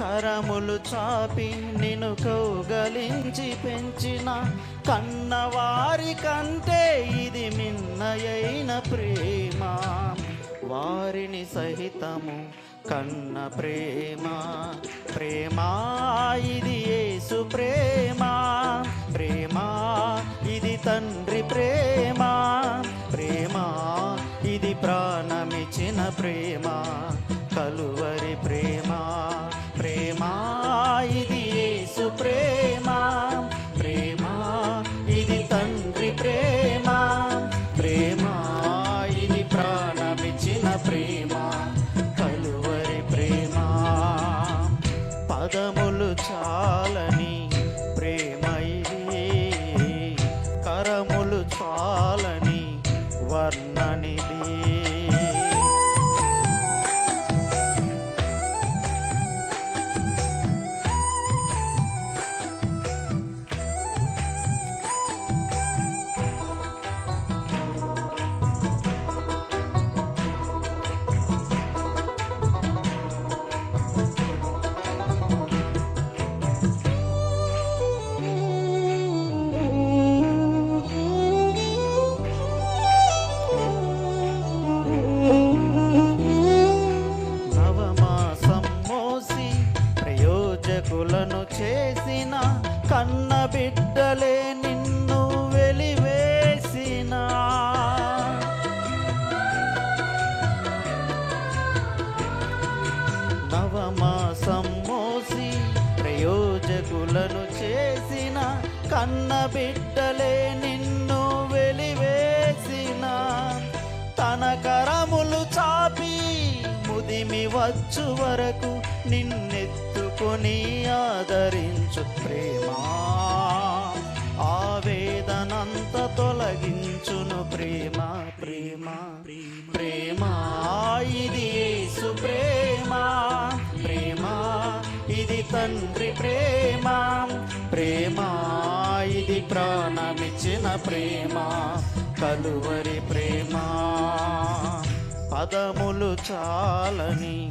కరములు చాపి నిన్ను కౌగలించి పెంచిన కన్నవారి కంటే ఇది మిన్నయైన ప్రేమ. వారిని సహితము కన్న ప్రేమ. ప్రేమ ఇది ఏసు ప్రేమ. పదములు చాలని ప్రేమ ఇది కరములు చాలని వర్ణనిది. యాజకులను చేసిన కన్న బిడ్డలే నిన్ను వెలివేసిన. నవమాసం మోసి ప్రయోజకులను చేసిన కన్న బిడ్డలే నిన్ను వెలివేసిన. తన కరములు చాపి ముదిమి వచ్చు వరకు చెప్పుని ఆదరించు ప్రేమా. ఆవేదనంత తొలగించును ప్రేమ ప్రేమ. ప్రేమ ఇది యేసు ప్రేమ. ప్రేమ ఇది తండ్రి ప్రేమ. ప్రేమ ఇది ప్రాణమిచ్చిన ప్రేమ. కలువరి ప్రేమ. పదములు చాలని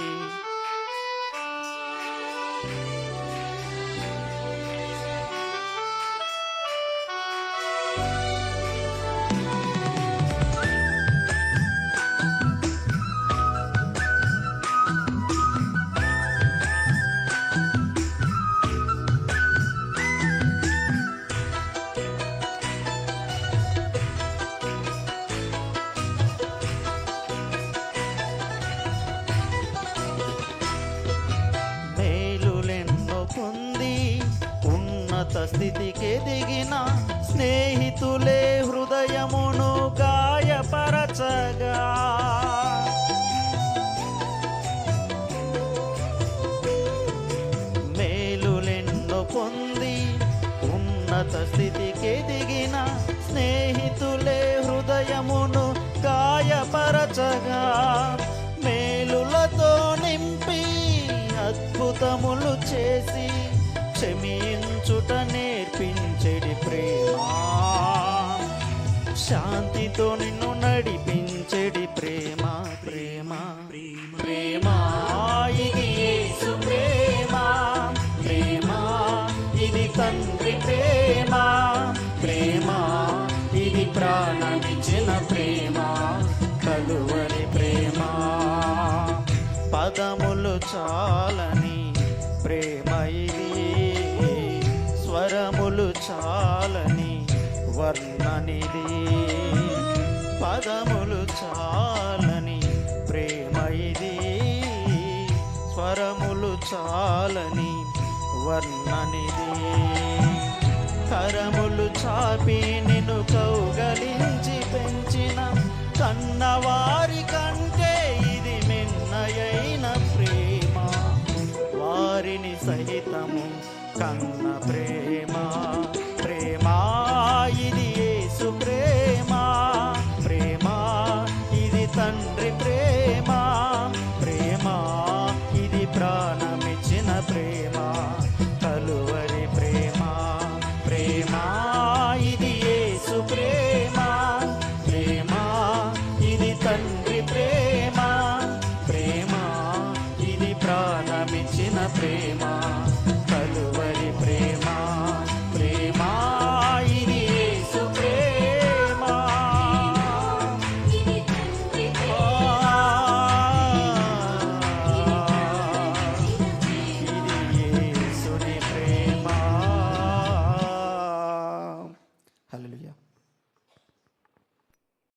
స్థితికి దిగిన స్నేహితులే హృదయమును గాయపరచగా. మేలులెన్నో పొంది ఉన్నత స్థితికి దిగిన స్నేహితులే హృదయమును గాయపరచగా. మేలులతో నింపి అద్భుతములు చేసి శాంతితో నిన్ను నడిపించెడి ప్రేమ ప్రేమ. ప్రేమ. ఇది యేసు ప్రేమ. ప్రేమ. ఇది తండ్రి ప్రేమ. ప్రేమ. ఇది ప్రాణమిచ్చిన ప్రేమ. కలువరి ప్రేమ. పదములు చాలని ప్రేమ ఇది. స్వరములు చాలని వర్ణనిది. పదములు చాలని ప్రేమ ఇది. స్వరములు చాలని వర్ణనిది. కరములు చాపి నిన్ను కౌగలించి పెంచిన కన్నవారి కంటే ఇది మిన్నయైన ప్రేమ. వారిని సహితము కన్న ప్రేమ. ప్రేమ.